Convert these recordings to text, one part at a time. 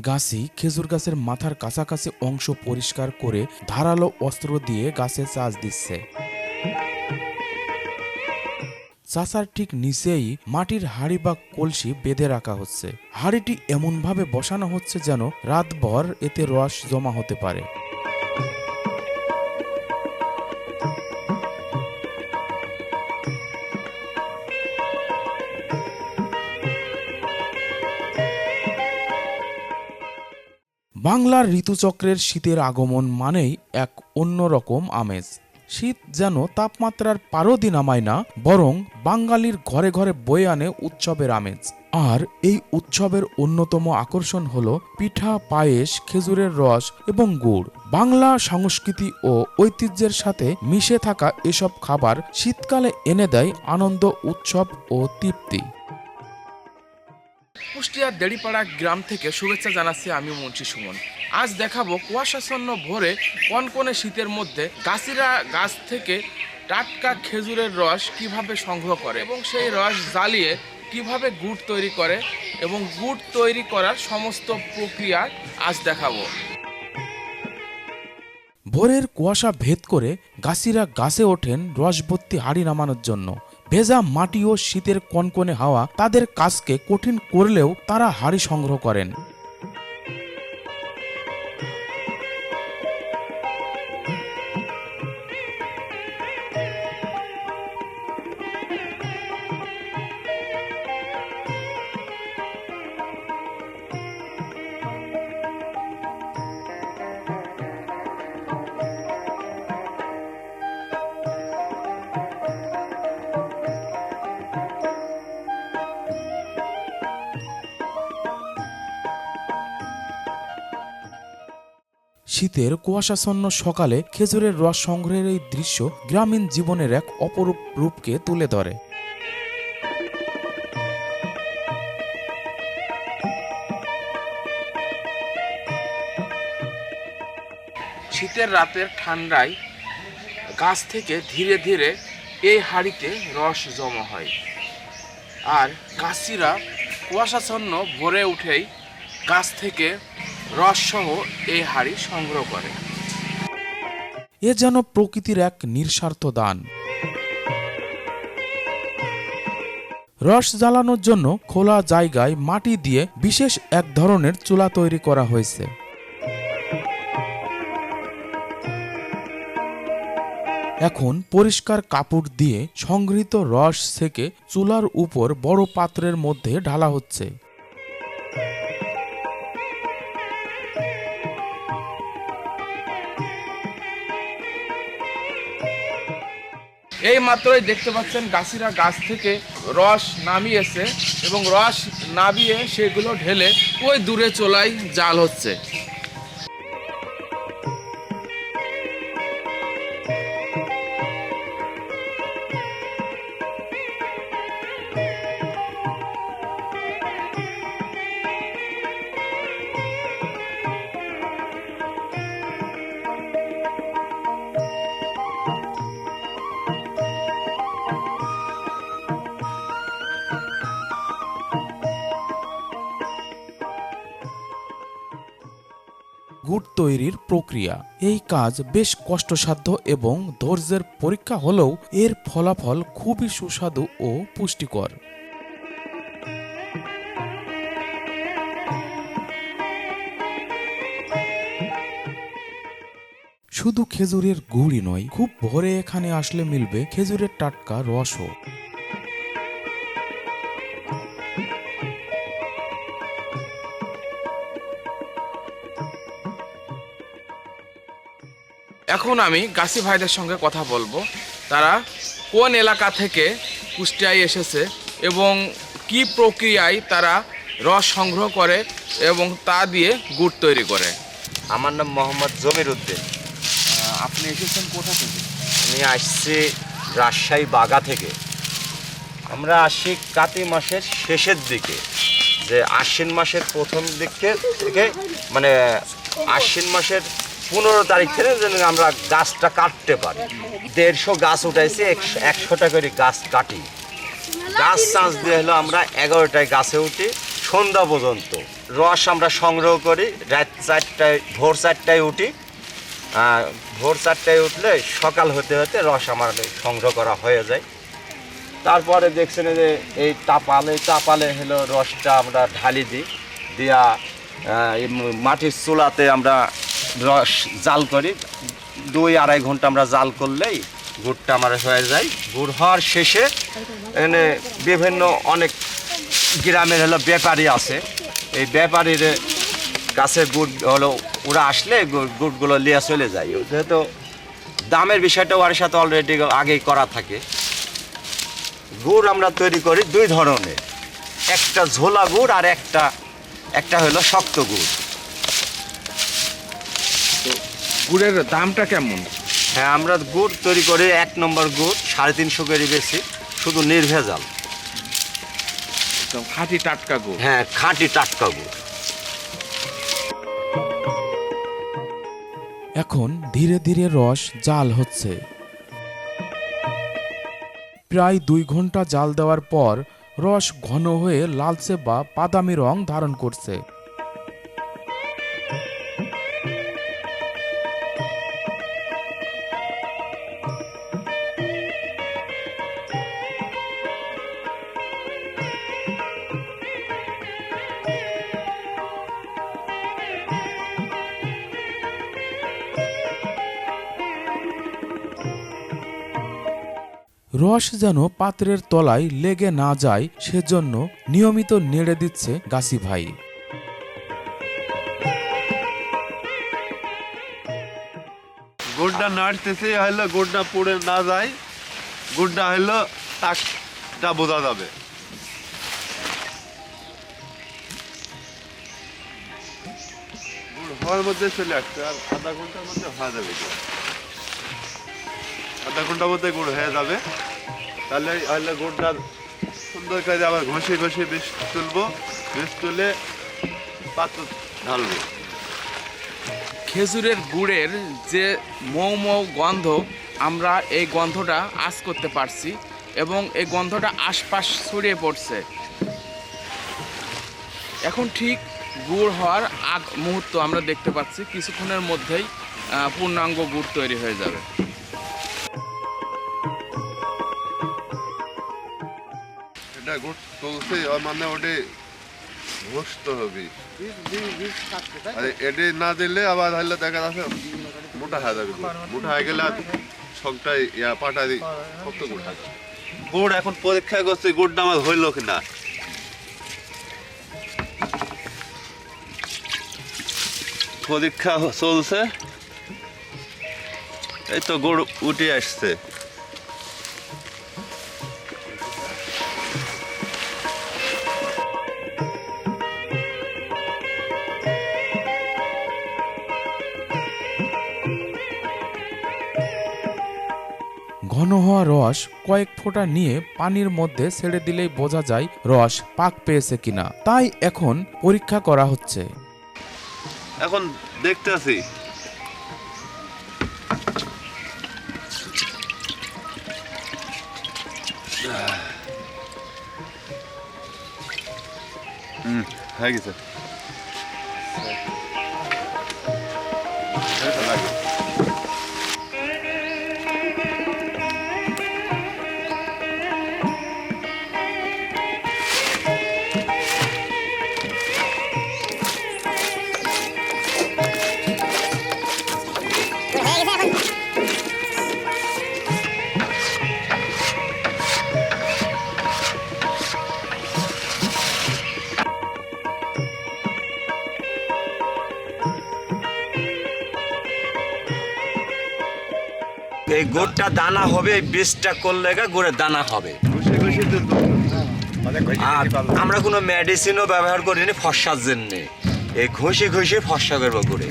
গাছি খেজুর গাছের মাথার কাছাকাছি অংশ পরিষ্কার করে ধারালো অস্ত্র দিয়ে গাছে চাষ দিচ্ছে। চাচার ঠিক নিচেই মাটির হাড়ি বা কলসি বেঁধে রাখা হচ্ছে। হাড়িটি এমনভাবে বসানো হচ্ছে যেন রাতভর এতে রস জমা হতে পারে। বাংলার ঋতুচক্রের শীতের আগমন মানেই এক অন্যরকম আমেজ। শীত যেন তাপমাত্রার পারদি নামায় না, বরং বাঙালির ঘরে ঘরে বয়ে আনে উৎসবের আমেজ। আর এই উৎসবের অন্যতম আকর্ষণ হল পিঠা, পায়েস, খেজুরের রস এবং গুড়। বাংলা সংস্কৃতি ও ঐতিহ্যের সাথে মিশে থাকা এসব খাবার শীতকালে এনে দেয় আনন্দ, উৎসব ও তৃপ্তি। কুষ্টিয়ার দেড়িপাড়া গ্রাম থেকে শুভেচ্ছা জানাচ্ছি আমি মুন্সি সুমন। আজ দেখাবো কুয়াশাচ্ছন্ন ভোরে কনকনে শীতের মধ্যে গাছিরা গাছ থেকে টাটকা খেজুরের রস কীভাবে সংগ্রহ করে এবং সেই রস জ্বালিয়ে কীভাবে গুড় তৈরি করে এবং গুড় তৈরি করার সমস্ত প্রক্রিয়া আজ দেখাবো। ভোরের কুয়াশা ভেদ করে গাছিরা গাছে ওঠেন রসবর্তী হাড়ি নামানোর জন্য। ভেজা মাটি ও শীতের কনকনে হাওয়া তাদের কাজকে কঠিন করলেও তারা হাড়ি সংগ্রহ করেন। শীতের কুয়াশাচ্ছন্ন সকালে খেজুরের রস সংগ্রহের এই দৃশ্য গ্রামীণ জীবনের এক অপরূপ রূপকে তুলে ধরে। শীতের রাতের ঠান্ডায় গাছ থেকে ধীরে ধীরে এই হাড়িতে রস জমা হয় আর গাছিরা কুয়াশাচ্ছন্ন ভরে উঠেই গাছ থেকে রসসহ এই হাড়ি সংগ্রহ করে। এ যেন প্রকৃতির এক নিঃস্বার্থ দান। রস জ্বালানোর জন্য খোলা জায়গায় মাটি দিয়ে বিশেষ এক ধরনের চুলা তৈরি করা হয়েছে। এখন পরিষ্কার কাপড় দিয়ে সংগৃহীত রস থেকে চুলার উপর বড় পাত্রের মধ্যে ঢালা হচ্ছে। এই মাত্রই দেখতে পাচ্ছেন গাছিরা গাছ থেকে রস নামিয়েছে এবং রস নামিয়ে সেগুলো ঢেলে ওই দূরে চলাই জাল হচ্ছে। গুড় তৈরির প্রক্রিয়া। এই কাজ বেশ কষ্টসাধ্য এবং ধৈর্যের পরীক্ষা হলেও এর ফলাফল খুবই সুস্বাদু ও পুষ্টিকর। শুধু খেজুরের গুড়ই নয়, খুব ভোরে এখানে আসলে মিলবে খেজুরের টাটকা রসও। এখন আমি গাছি ভাইদের সঙ্গে কথা বলব। তারা কোন এলাকা থেকে কুষ্টিয়ায় এসেছে এবং কি প্রক্রিয়ায় তারা রস সংগ্রহ করে এবং তা দিয়ে গুড় তৈরি করে। আমার নাম মোহাম্মদ জমির উদ্দিন। আপনি এসেছেন কোথা থেকে? আমি আসছি রাজশাহী বাগা থেকে। আমরা আসি কাতি মাসের শেষের দিকে যে আশ্বিন মাসের প্রথম দিকে থেকে মানে আশ্বিন মাসের পনেরো তারিখ থেকে যেন আমরা গাছটা কাটতে পারি। দেড়শো গাছ উঠাইছি, একশো একশোটা করে গাছ কাটি। গাছ চান্স দিয়ে হলো আমরা এগারোটায় গাছে উঠি, সন্ধ্যা পর্যন্ত। রস আমরা সংগ্রহ করি, রাত চারটায় ভোর চারটায় উঠি। ভোর চারটায় উঠলে সকাল হতে হতে রস আমার সংগ্রহ করা হয়ে যায়। তারপরে দেখছেন যে এই তাপালে তাপালে হলো রসটা আমরা ঢালি দিই। দিয়া এই মাটির চুলাতে আমরা রস জাল করি। দুই আড়াই ঘণ্টা আমরা জাল করলেই গুড়টা আমার হয়ে যায়। গুড় হওয়ার শেষে এনে বিভিন্ন অনেক গ্রামের হলো ব্যাপারী আছে। এই ব্যাপারীর কাছে গুড় হলো, ওরা আসলে গুড়গুলো নিয়ে চলে যায়। যেহেতু দামের বিষয়টা ওর সাথে অলরেডি আগেই করা থাকে। গুড় আমরা তৈরি করি দুই ধরনের। একটা ঝোলা গুড় আর একটা একটা হলো শক্ত গুড়। গুড়ের দামটা কেমন? হ্যাঁ আমরা গুড় তৈরি করি এক নম্বর গুড় সাড়ে তিনশো কেজি বেশি শুধু নির্ভেজাল। খাঁটি টাটকা গুড়। হ্যাঁ খাঁটি টাটকা গুড়। এখন ধীরে ধীরে রস জাল হচ্ছে। প্রায় দুই ঘণ্টা জাল দেওয়ার পর রস ঘন হয়ে লালচে বা বাদামি রং ধারণ করছে। রস যেন পাত্রের তলায় লেগে না যায়, সেজন্য নিয়মিত নেড়ে দিচ্ছে গাছি ভাই গোড্ডা নাড়তেছে, হইল গোড্ডা পড়ে না যায়, গুড়টা হইল তাকটা বোঝা যাবে হওয়ার মধ্যে চলে আসছে, আর আধা ঘণ্টার মধ্যে হয়ে যাবে। আধা ঘণ্টার মধ্যে গুড় হয়ে যাবে। তাহলে হইল গুড়টা সুন্দর করে আবার ঘষে ঘষে বেশ তুলবো, বেশ তুলে পাত্র ঢালবো। খেজুরের গুড়ের যে মৌ মৌ গন্ধ, আমরা এই গন্ধটা আজ করতে পারছি এবং এই গন্ধটা আশপাশ ছড়িয়ে পড়ছে। এখন ঠিক গুড় হওয়ার আগ মুহূর্ত আমরা দেখতে পাচ্ছি, কিছুক্ষণের মধ্যেই পূর্ণাঙ্গ গুড় তৈরি হয়ে যাবে। এটা গুড় চলছে মানে ওটা ঘষতে হবে। আর এটি না দিলে আবার হইলে দেখা যাচ্ছে মোটা হয়ে যাবে মোটা হয়ে গেলে আর সবটাই ইয়া পাটা দি কত গুড় গুড় এখন পরীক্ষা করছে গুড়টা আমার হইল কিনা? পরীক্ষা চলছে। এই তো গুড় উঠে আসছে। ঘন হওয়া রস কয়েক ফোঁটা নিয়ে পানির মধ্যে ছেড়ে দিলেই বোঝা যায় রস পাক পেয়েছে কিনা। তাই এখন পরীক্ষা করা হচ্ছে। এখন দেখতেছি হুম, হয়ে গেছে। এই গুড়টা দানা হবে, বীজটা করলে গুড়ের দানা হবে। আমরা কোনো মেডিসিনও ব্যবহার করিনি ফর্সার জন্যে। এই ঘষে ঘষে ফর্সা করব গুড়ে।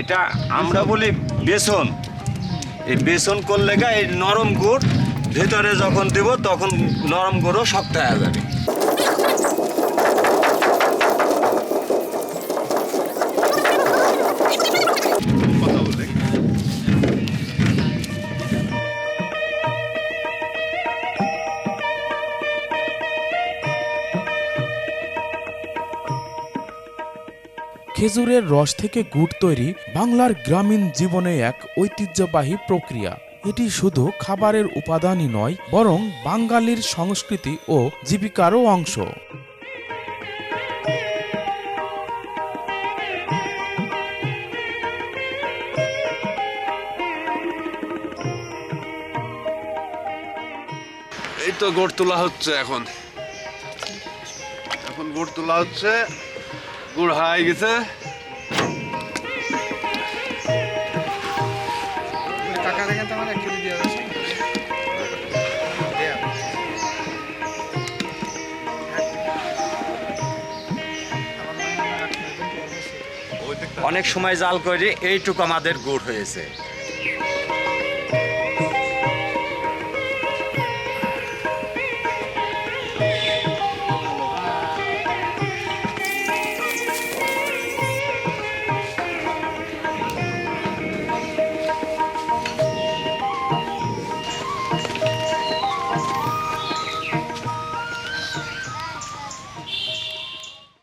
এটা আমরা বলি বেসন। এই বেসন করলে গা এই নরম গুড় ভেতরে যখন দেব তখন নরম গুড়ও শক্ত হয়ে যাবে। খেজুরের রস থেকে গুড় তৈরি বাংলার গ্রামীণ জীবনে এক ঐতিহ্যবাহী প্রক্রিয়া। এটি শুধু খাবারের উপাদানই নয়, বরং বাঙালির সংস্কৃতি ও জীবিকারও অংশ। এই তো গোড় তোলা হচ্ছে এখন। এখন গোড় তোলা হচ্ছে গুড় হাই গেছে। অনেক সময় জাল করে এইটুকু আমাদের গুড় হয়েছে।